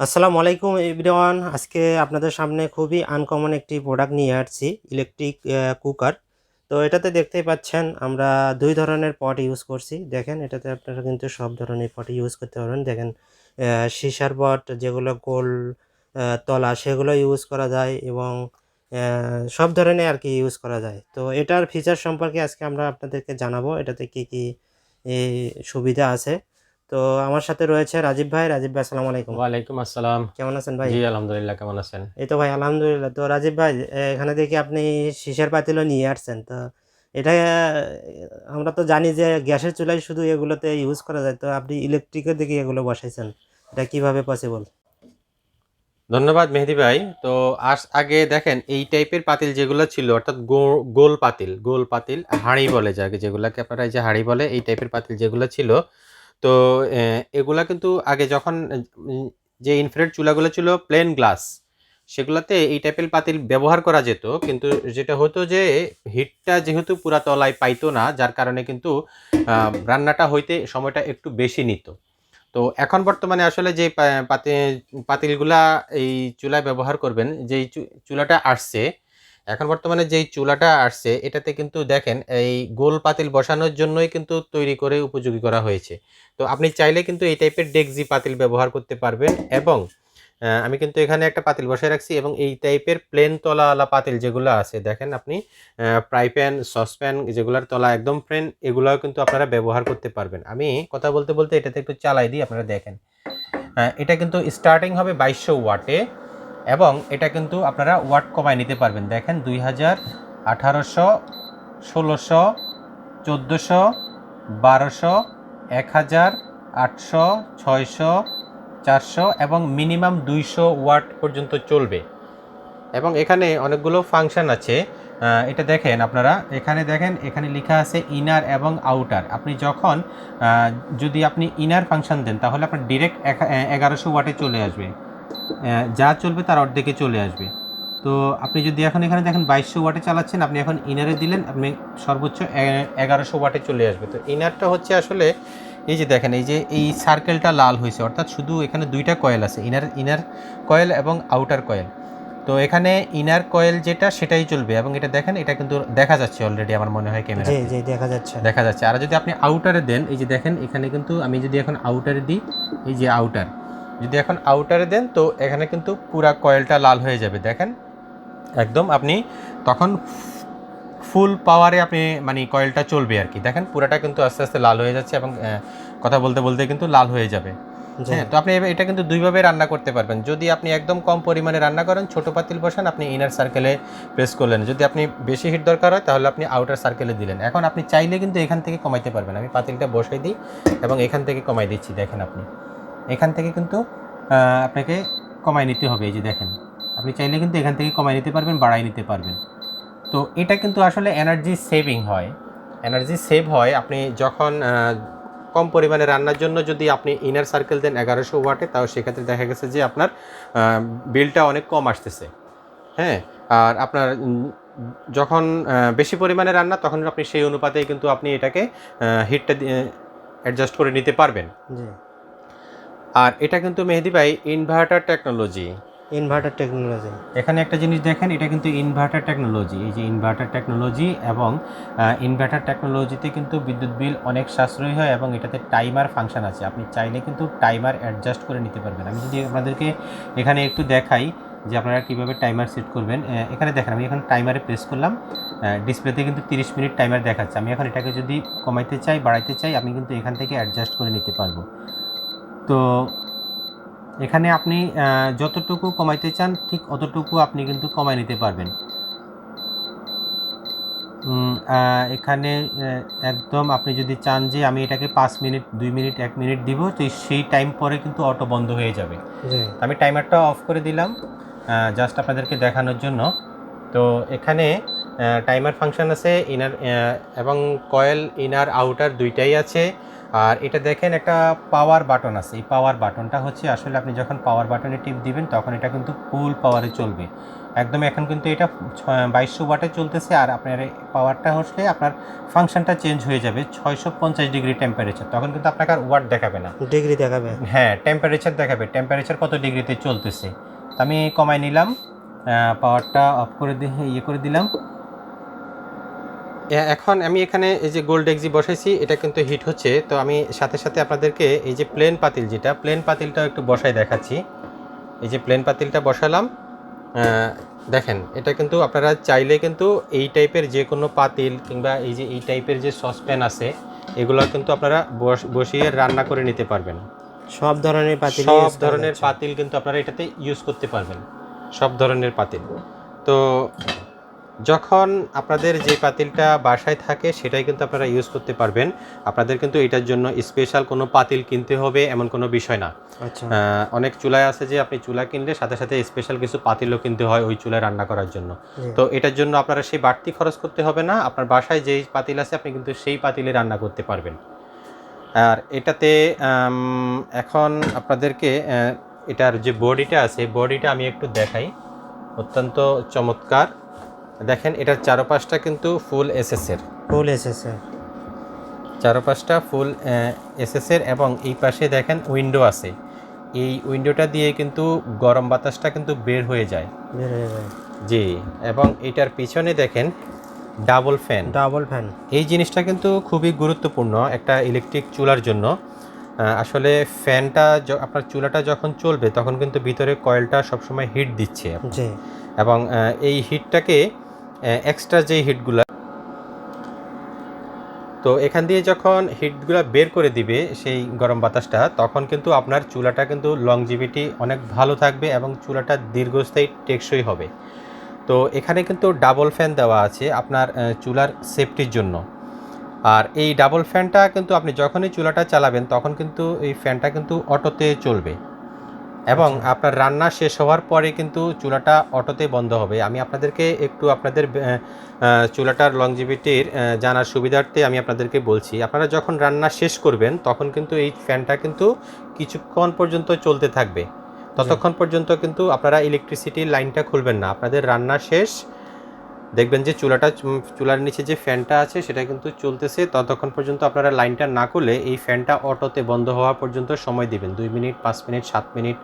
আসসালামু আলাইকুম এভরিওয়ান। আজকে আপনাদের সামনে খুবই আনকমন একটি প্রোডাক্ট নিয়ে আসছি ইলেকট্রিক কুকার তো এটাতে দেখতেই পাচ্ছেন, আমরা দুই ধরনের পট ইউজ করছি। দেখেন, এটাতে আপনারা কিন্তু সব ধরনের পট ইউজ করতে পারবেন। দেখেন সিসার পট যেগুলো গোল তলা, সেগুলো ইউজ করা যায় এবং সব ধরনের আর কি ইউজ করা যায়। তো এটার ফিচার সম্পর্কে আজকে আমরা আপনাদেরকে জানাব, এটাতে কি কি সুবিধা আছে। তো আমার সাথে রয়েছে রাজীব ভাই। রাজীব ভাই আসসালামু আলাইকুম। ওয়ালাইকুম আসসালাম। কেমন আছেন ভাই? জি আলহামদুলিল্লাহ কেমন আছেন? এই তো ভাই আলহামদুলিল্লাহ। তো রাজীব ভাই এখানে দেখি আপনি সীসার পাতিলও নিয়ে আসছেন। তো এটা আমরা তো জানি যে গ্যাসের চুলায় শুধু এগুলোতে ইউজ করা যায়। তো আপনি ইলেকট্রিকের দিকে এগুলো বসাইছেন। এটা কীভাবে পসিবল ধন্যবাদ মেহেদি ভাই। তো আজ আগে দেখেন এই টাইপের পাতিল যেগুলো ছিল অর্থাৎ গোল পাতিল গোল পাতিল হাঁড়ি বলে যাকে যেগুলোকে আপনারা এই যে হাঁড়ি বলে এই টাইপের পাতিল যেগুলো ছিল তো এগুলা কিন্তু আগে যখন যে ইনফ্রারেড চুলাগুলো ছিল প্লেন গ্লাস সেগুলোতে এই টাইপের পাতিল ব্যবহার করা যেত। কিন্তু যেটা হতো যে হিটটা যেহেতু পুরা তলায় পাইতো না, যার কারণে কিন্তু রান্নাটা হইতে সময়টা একটু বেশি নিত। তো এখন বর্তমানে আসলে যে পাতিলগুলা এই চুলায় ব্যবহার করবেন, যেই চুলাটা আসছে এখন বর্তমানে যেই চুলাটা আসছে, এটাতে কিন্তু দেখেন এই গোল পাতিল বসানোর জন্যই কিন্তু তৈরি করে উপযোগী করা হয়েছে। তো আপনি চাইলে কিন্তু এই টাইপের ডেকজি পাতিল ব্যবহার করতে পারবেন এবং আমি কিন্তু এখানে একটা পাতিল বসায় রাখছি এবং এই টাইপের প্লেন তলাওয়ালা পাতিল যেগুলো আছে, দেখেন আপনি ফ্রাই প্যান সসপ্যান যেগুলোর তলা একদম প্লেন, এগুলোও কিন্তু আপনারা ব্যবহার করতে পারবেন। আমি কথা বলতে বলতে এটাতে একটু চালাই দিই, আপনারা দেখেন। এটা কিন্তু স্টার্টিং হবে বাইশশো ওয়াটে। এবং এটা কিন্তু আপনারা ওয়াট কমায় নিতে পারবেন। দেখেন দুই হাজার আঠারোশো, ষোলোশো, চোদ্দোশো, বারোশো, এক হাজার, আটশো, ছয়শো, চারশো এবং মিনিমাম দুইশো ওয়াট পর্যন্ত চলবে। এবং এখানে অনেকগুলো ফাংশন আছে। এটা দেখেন আপনারা, এখানে দেখেন, এখানে লেখা আছে ইনার এবং আউটার। আপনি যখন যদি আপনি ইনার ফাংশন দেন, তাহলে আপনার ডিরেক্ট এগারোশো ওয়াটে চলে আসবে। যা চলবে তার অর্ধেকে চলে আসবে। তো আপনি যদি এখন এখানে দেখেন বাইশশো ওয়াটে চালাচ্ছেন আপনি এখন ইনারে দিলেন আপনি সর্বোচ্চ এগারোশো ওয়াটে চলে আসবে। তো ইনারটা হচ্ছে আসলে এই যে দেখেন এই যে এই সার্কেলটা লাল হয়েছে অর্থাৎ শুধু এখানে দুইটা কয়েল আছে ইনার ইনার কয়েল এবং আউটার কয়েল তো এখানে ইনার কয়েল যেটা সেটাই চলবে। এবং এটা দেখেন এটা কিন্তু দেখা যাচ্ছে অলরেডি আমার মনে হয় ক্যামেরা জি জি দেখা যাচ্ছে। দেখা যাচ্ছে। আর যদি আপনি আউটারে দেন এই যে দেখেন এখানে কিন্তু আমি যদি এখন আউটারে দিই এই যে আউটার যদি এখন আউটারে দেন তো এখানে কিন্তু পুরা কয়েলটা লাল হয়ে যাবে দেখেন। একদম আপনি তখন ফুল পাওয়ারে আপনি মানে কয়েলটা চলবে আর কি। দেখেন পুরাটা কিন্তু আস্তে আস্তে লাল হয়ে যাচ্ছে এবং কথা বলতে বলতে কিন্তু লাল হয়ে যাবে। হ্যাঁ তো আপনি এটা কিন্তু দুইভাবে রান্না করতে পারবেন। যদি আপনি একদম কম পরিমাণে রান্না করেন ছোট পাতিল বসান আপনি ইনার সার্কেলে প্রেস করলেন। যদি আপনি বেশি হিট দরকার হয় তাহলে আপনি আউটার সার্কেলে দিলেন। এখন আপনি চাইলে কিন্তু এখান থেকে কমাইতে পারবেন। আমি পাতিলটা বসাই দিই এবং এখান থেকে কমাই দিচ্ছি দেখেন আপনি। এখান থেকে কিন্তু আপনাকে কমাই নিতে হবে, এই যে দেখেন। আপনি চাইলে কিন্তু এখান থেকে কমাই নিতে পারবেন বাড়াই নিতে পারবেন। তো এটা কিন্তু আসলে এনার্জি সেভিং হয়। এনার্জি সেভ হয়, আপনি যখন কম পরিমাণে রান্নার জন্য যদি আপনি ইনার সার্কেল দেন এগারোশো ওয়াটে, তাও সেক্ষেত্রে দেখা গেছে যে আপনার বিলটা অনেক কম আসতেছে। হ্যাঁ? আর আপনার যখন বেশি পরিমাণে রান্না, তখন আপনি সেই অনুপাতেই কিন্তু আপনি এটাকে হিটটা অ্যাডজাস্ট করে নিতে পারবেন। আর এটা কিন্তু মেহেদি ভাই ইনভার্টার টেকনোলজি ইনভার্টার টেকনোলজি এখানে একটা জিনিস দেখেন এটা কিন্তু ইনভার্টার টেকনোলজি এই যে ইনভার্টার টেকনোলজি এবং ইনভার্টার টেকনোলজিতে কিন্তু বিদ্যুৎ বিল অনেক সাশ্রয়ী হয় এবং এটাতে টাইমার ফাংশন আছে। আপনি চাইলে কিন্তু টাইমার অ্যাডজাস্ট করে নিতে পারবেন। আমি যদি আপনাদেরকে এখানে একটু দেখাই যে আপনারা কীভাবে টাইমার সেট করবেন। এখানে দেখেন আমি এখন টাইমারে প্রেস করলাম। ডিসপ্লেতে কিন্তু তিরিশ মিনিট টাইমার দেখাচ্ছে। আমি এখন এটাকে যদি কমাইতে চাই বাড়াইতে চাই আমি কিন্তু এখান থেকে অ্যাডজাস্ট করে নিতে পারব। তো এখানে আপনি যতটুকু কমাইতে চান ঠিক অতটুকু আপনি কিন্তু কমাই নিতে পারবেন। এখানে একদম আপনি যদি চান যে আমি এটাকে পাঁচ মিনিট দুই মিনিট এক মিনিট দিব তো সেই টাইম পরে কিন্তু অটো বন্ধ হয়ে যাবে। আমি টাইমারটা অফ করে দিলাম জাস্ট আপনাদেরকে দেখানোর জন্য। তো এখানে টাইমার ফাংশন আছে ইনার এবং কয়েল ইনার আউটার দুইটাই আছে। আর এটা দেখেন একটা পাওয়ার বাটন আছে। এই পাওয়ার বাটনটা হচ্ছে আসলে আপনি যখন পাওয়ার বাটনে টিপ দিবেন তখন এটা কিন্তু ফুল পাওয়ারে চলবে। একদম এখন কিন্তু এটা বাইশশো ওয়াটে চলতেছে আর আপনার এই পাওয়ারটা হচ্ছে আপনার ফাংশনটা চেঞ্জ হয়ে যাবে ছয়শো পঞ্চাশ ডিগ্রি টেম্পারেচার তখন কিন্তু আপনাকে আর ওয়াট দেখাবে না। ডিগ্রি দেখাবে। হ্যাঁ টেম্পারেচার দেখাবে। টেম্পারেচার কত ডিগ্রিতে চলতেছে? তো আমি কমাই নিলাম। পাওয়ারটা অফ করে দিয়ে ইয়ে করে দিলাম। এখন আমি এখানে এই যে গোল্ড এক্সি বসাইছি এটা কিন্তু হিট হচ্ছে। তো আমি সাথে সাথে আপনাদেরকে এই যে প্লেন পাতিল যেটা প্লেন পাতিলটাও একটু বসাই দেখাচ্ছি। এই যে প্লেন পাতিলটা বসালাম। দেখেন এটা কিন্তু আপনারা চাইলে কিন্তু এই টাইপের যে কোনো পাতিল কিংবা এই যে এই টাইপের যে সসপ্যান আছে এগুলো কিন্তু আপনারা বস- বসিয়ে রান্না করে নিতে পারবেন। সব ধরনের পাতিল সব ধরনের পাতিল কিন্তু আপনারা এটাতে ইউজ করতে পারবেন। সব ধরনের পাতিল। তো যখন আপনাদের যে পাতিলটা বাসায় থাকে সেটাই কিন্তু আপনারা ইউজ করতে পারবেন। আপনাদের কিন্তু এটার জন্য স্পেশাল কোনো পাতিল কিনতে হবে এমন কোনো বিষয় না। আচ্ছা। অনেক চুলায় আছে যে আপনি চুলা কিনলে সাথে সাথে স্পেশাল কিছু পাতিলও কিনতে হয় ওই চুলায় রান্না করার জন্য। তো এটার জন্য আপনারা সেই বাড়তি খরচ করতে হবে না। আপনার বাসায় যেই পাতিল আছে আপনি কিন্তু সেই পাতিলে রান্না করতে পারবেন। আর এটাতে এখন আপনাদেরকে এটার যে বডিটা আছে বডিটা আমি একটু দেখাই। অত্যন্ত চমৎকার। দেখেন এটার চারপাশটা কিন্তু ফুল এসএসের ফুল এসেছে চারপাশটা ফুল এসএসের এবং এই পাশে দেখেন উইন্ডো আছে। এই উইন্ডোটা দিয়ে কিন্তু গরম বাতাসটা কিন্তু বের হয়ে যায়। বের হয়ে যায়। জি এবং এটার পিছনে দেখেন ডাবল ফ্যান ডাবল ফ্যান এই জিনিসটা কিন্তু খুবই গুরুত্বপূর্ণ একটা ইলেকট্রিক চুলার জন্য। আসলে ফ্যানটা আপনার চুলাটা যখন চলবে তখন কিন্তু ভিতরে কয়েলটা সবসময় হিট দিচ্ছে। এবং এই হিটটাকে এক্সট্রা যে হিটগুলা তো এখান দিয়ে যখন হিটগুলো বের করে দিবে সেই গরম বাতাসটা, তখন কিন্তু আপনার চুলাটা কিন্তু লংজিভিটি অনেক ভালো থাকবে এবং চুলাটা দীর্ঘস্থায়ী টেকসই হবে। তো এখানে কিন্তু ডাবল ফ্যান দেওয়া আছে আপনার চুলার সেফটির জন্য। আর এই ডাবল ফ্যানটা কিন্তু আপনি যখনই চুলাটা চালাবেন, তখন কিন্তু এই ফ্যানটা কিন্তু অটোতে চলবে। এবং আচ্ছা। আপনার রান্না শেষ হওয়ার পরে কিন্তু চুলাটা অটোতে বন্ধ হবে। আমি আপনাদেরকে একটু আপনাদের চুলাটার লংজিভিটির জানার সুবিধার্থে আমি আপনাদেরকে বলছি। আপনারা যখন রান্না শেষ করবেন তখন কিন্তু এই ফ্যানটা কিন্তু কিছুক্ষণ পর্যন্ত চলতে থাকবে। ততক্ষণ পর্যন্ত কিন্তু আপনারা ইলেকট্রিসিটির লাইনটা খুলবেন না। আপনাদের রান্না শেষ দেখবেন যে চুলাটা চুলার নিচে যে ফ্যানটা আছে সেটা কিন্তু চলতেছে। ততক্ষণ পর্যন্ত আপনারা লাইনটা না করলে এই ফ্যানটা অটোতে বন্ধ হওয়া পর্যন্ত সময় দিবেন। দুই মিনিট, পাঁচ মিনিট, সাত মিনিট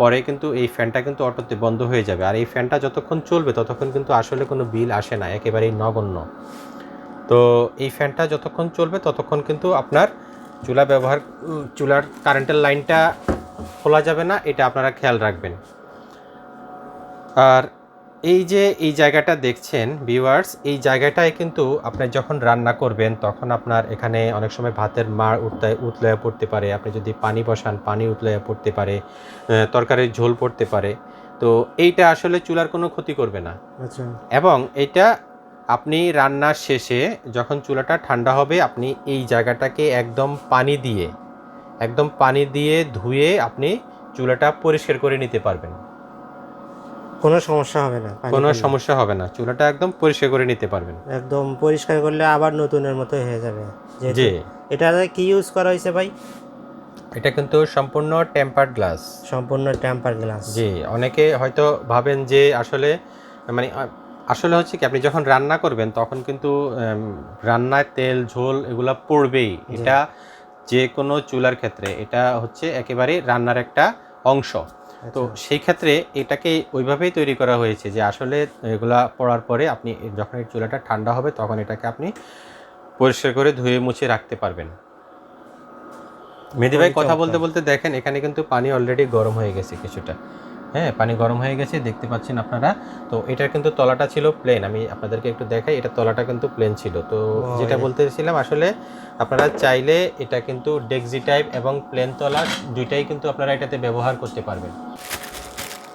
পরে কিন্তু এই ফ্যানটা কিন্তু অটোতে বন্ধ হয়ে যাবে। আর এই ফ্যানটা যতক্ষণ চলবে ততক্ষণ কিন্তু আসলে কোনো বিল আসে না, একেবারেই নগণ্য। তো এই ফ্যানটা যতক্ষণ চলবে ততক্ষণ কিন্তু আপনার চুলা ব্যবহার চুলার কারেন্টের লাইনটা খোলা যাবে না, এটা আপনারা খেয়াল রাখবেন। আর এই যে এই জায়গাটা দেখছেন ভিউয়ার্স এই জায়গাটায় কিন্তু আপনি যখন রান্না করবেন তখন আপনার এখানে অনেক সময় ভাতের মার উঠতে উতলয়ে পড়তে পারে। আপনি যদি পানি বসান পানি উতলয়ে পড়তে পারে তরকারির ঝোল পড়তে পারে। তো এইটা আসলে চুলার কোনো ক্ষতি করবে না। আচ্ছা। এবং এটা আপনি রান্নার শেষে যখন চুলাটা ঠান্ডা হবে আপনি এই জায়গাটাকে একদম পানি দিয়ে একদম পানি দিয়ে ধুয়ে আপনি চুলাটা পরিষ্কার করে নিতে পারবেন। কোনো সমস্যা হবে না কোনো। সমস্যা হবে না। চুলাটা একদম পরিষ্কার করে নিতে পারবেন। একদম পরিষ্কার করলে আবার নতুনের মতো হয়ে যাবে জি। এটা কি ইউজ করা হয়েছে ভাই? এটা কিন্তু সম্পূর্ণ টেম্পার্ড গ্লাস সম্পূর্ণ টেম্পার গ্লাস জি অনেকে হয়তো ভাবেন যে আসলে মানে আসলে হচ্ছে কি আপনি যখন রান্না করবেন তখন কিন্তু রান্নায় তেল ঝোল এগুলা পড়বেই। এটা যে কোনো চুলার ক্ষেত্রে এটা হচ্ছে একেবারে রান্নার একটা অংশ। তো আচ্ছা। সেই ক্ষেত্রে এটাকে ওইভাবেই তৈরি করা হয়েছে যে আসলে এগুলা পড়ার পরে আপনি যখন এই চুলাটা ঠান্ডা হবে তখন এটাকে আপনি পরিষ্কার করে ধুয়ে মুছে রাখতে পারবেন। মেহেদি ভাই কথা বলতে বলতে দেখেন এখানে কিন্তু পানি অলরেডি গরম হয়ে গেছে কিছুটা। হ্যাঁ পানি গরম হয়ে গেছে দেখতে পাচ্ছেন আপনারা। তো এটার কিন্তু তলাটা ছিল প্লেন আমি আপনাদেরকে একটু দেখাই এটা তলাটা কিন্তু প্লেন ছিল। তো যেটা বলতেছিলাম আসলে আপনারা চাইলে এটা কিন্তু ডেক্সি টাইপ এবং প্লেন তলা দুইটাই কিন্তু আপনারা এটাতে ব্যবহার করতে পারবেন।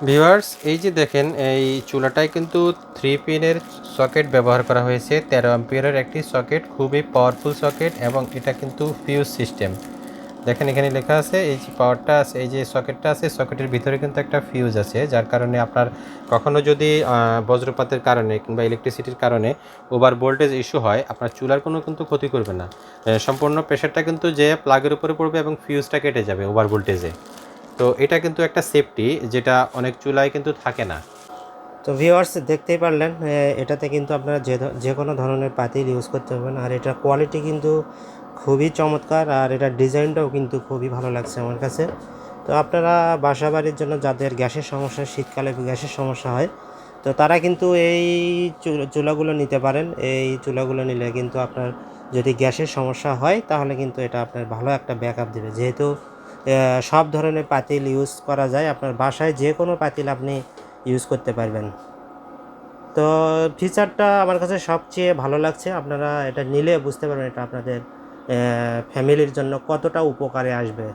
ভিউয়ার্স এই যে দেখেন এই চুলাটায় কিন্তু থ্রি পিনের সকেট ব্যবহার করা হয়েছে। তেরো অ্যাম্পিয়ারের একটি সকেট খুবই পাওয়ারফুল সকেট এবং এটা কিন্তু ফিউজ সিস্টেম দেখেন এখানে লেখা আছে, এই যে পাওয়ারটা আছে, এই যে সকেটটা আছে সকেটের ভিতরে কিন্তু একটা ফিউজ আছে, যার কারণে আপনার কখনো যদি বজ্রপাতের কারণে কিংবা ইলেকট্রিসিটির কারণে ওভার ভোল্টেজ ইস্যু হয়, আপনার চুলার কোনো কিন্তু ক্ষতি করবে না। সম্পূর্ণ প্রেশারটা কিন্তু যে প্লাগের উপরে পড়বে এবং ফিউজটা কেটে যাবে ওভার ভোল্টেজে তো এটা কিন্তু একটা সেফটি যেটা অনেক চুলায় কিন্তু থাকে না। তো ভিউয়ার্স দেখতেই পারলেন এটাতে কিন্তু আপনারা যে যে কোনো ধরনের পাতিল ইউজ করতে পারবেন, আর এটার কোয়ালিটি কিন্তু খুবই চমৎকার আর এটার ডিজাইনটাও কিন্তু খুবই ভালো লাগছে আমার কাছে। তো আপনারা বাসা বাড়ির জন্য যাদের গ্যাসের সমস্যা, শীতকালে গ্যাসের সমস্যা হয়, তো তারা কিন্তু এই চুল- চুলাগুলো নিতে পারেন। এই চুলাগুলো নিলে কিন্তু আপনার যদি গ্যাসের সমস্যা হয়, তাহলে কিন্তু এটা আপনার ভালো একটা ব্যাকআপ দেবে। যেহেতু সব ধরনের পাতিল ইউজ করা যায়, আপনার বাসায় যে কোনো পাতিল আপনি ইউজ করতে পারবেন। তো ফিচারটা আমার কাছে সবচেয়ে ভালো লাগছে। আপনারা এটা নিলে বুঝতে পারবেন এটা আপনাদের ফ্যামিলির জন্য কতটা উপকারে আসবে?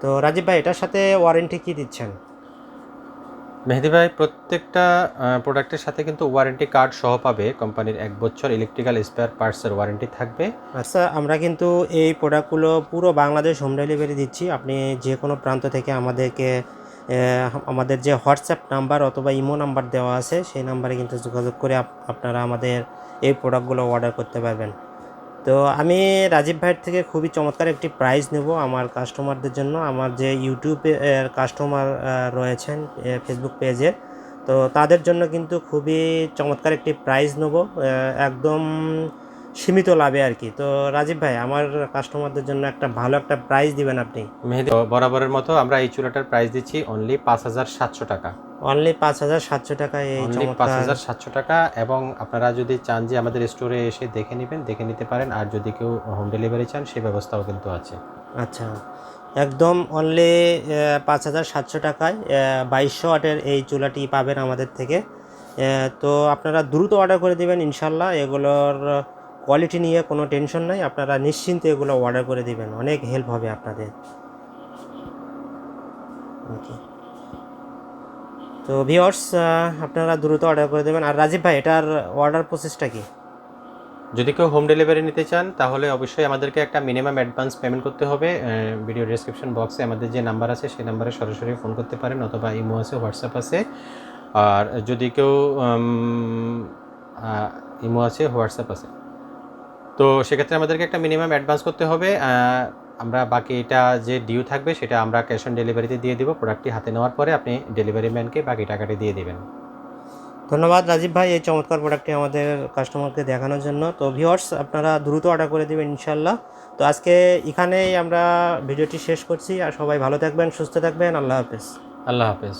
তো রাজীব ভাই এটার সাথে ওয়ারেন্টি কি দিচ্ছেন? মেহেদি ভাই প্রত্যেকটা প্রোডাক্টের সাথে কিন্তু ওয়ারেন্টি কার্ড সহ পাবে। কোম্পানির এক বছর ইলেকট্রিক্যাল স্পেয়ার পার্টসের ওয়ারেন্টি থাকবে। আচ্ছা আমরা কিন্তু এই প্রোডাক্টগুলো পুরো বাংলাদেশ হোম ডেলিভারি দিচ্ছি। আপনি যে কোনো প্রান্ত থেকে আমাদেরকে আমাদের যে হোয়াটসঅ্যাপ নাম্বার অথবা ইমো নাম্বার দেওয়া আছে সেই নাম্বারে কিন্তু যোগাযোগ করে আপ- আপনারা আমাদের এই প্রোডাক্টগুলো অর্ডার করতে পারবেন। তো আমি রাজীব ভাইয়ের থেকে খুবই চমৎকার একটি প্রাইজ নেব আমার কাস্টমারদের জন্য। আমার যে ইউটিউবে কাস্টমার রয়েছেন ফেসবুক পেজে তো তাদের জন্য কিন্তু খুবই চমৎকার একটি প্রাইজ নেব একদম সীমিত লাভে আর কি। তো রাজীব ভাই, আমার কাস্টমারদের জন্য একটা ভালো একটা প্রাইস দিবেন আপনি। মেহেদি বরাবরের মতো আমরা এই চুলাটার প্রাইস দিচ্ছি অনলি পাঁচ হাজার সাতশো টাকা। অনলি পাঁচ হাজার সাতশো টাকায় এই পাঁচ হাজার সাতশো টাকা এবং আপনারা যদি চান যে আমাদের স্টোরে এসে দেখে নেবেন দেখে নিতে পারেন। আর যদি কেউ হোম ডেলিভারি চান সেই ব্যবস্থাও কিন্তু আছে। আচ্ছা। একদম অনলি পাঁচ হাজার সাতশো টাকায় বাইশশো ওয়াটের এই চুলাটি পাবেন আমাদের থেকে। তো আপনারা দ্রুত অর্ডার করে দেবেন ইনশাল্লাহ। এগুলোর কোয়ালিটি নিয়ে কোনো টেনশন নাই। আপনারা নিশ্চিন্তে এগুলো অর্ডার করে দিবেন। অনেক হেল্প হবে আপনাদের। ওকে তো ভিওর্স আপনারা দ্রুত অর্ডার করে দেবেন। আর রাজীব ভাই, এটার অর্ডার প্রসেসটা কি? যদি কেউ হোম ডেলিভারি নিতে চান, তাহলে অবশ্যই আমাদেরকে একটা মিনিমাম অ্যাডভান্স পেমেন্ট করতে হবে। ভিডিও ডেসক্রিপশন বক্সে আমাদের যে নাম্বার আছে, সেই নাম্বারে সরাসরি ফোন করতে পারেন, অথবা ইমো আছে হোয়াটসঅ্যাপ আছে। আর যদি কেউ ইমো আছে হোয়াটসঅ্যাপ আছে। তো সেক্ষেত্রে আমাদেরকে একটা মিনিমাম অ্যাডভান্স করতে হবে। আমরা বাকি এটা যে ডিউ থাকবে সেটা আমরা ক্যাশ অন ডেলিভারিতে দিয়ে দেবো। প্রোডাক্টটি হাতে নেওয়ার পরে আপনি ডেলিভারি ম্যানকে বাকি টাকাটি দিয়ে দেবেন। ধন্যবাদ রাজীব ভাই এই চমৎকার প্রোডাক্টটি আমাদের কাস্টমারকে দেখানোর জন্য। তো ভিওর্স আপনারা দ্রুত অর্ডার করে দেবেন ইনশাল্লাহ তো আজকে এখানেই আমরা ভিডিওটি শেষ করছি। আর সবাই ভালো থাকবেন সুস্থ থাকবেন। আল্লাহ হাফেজ। আল্লাহ হাফেজ।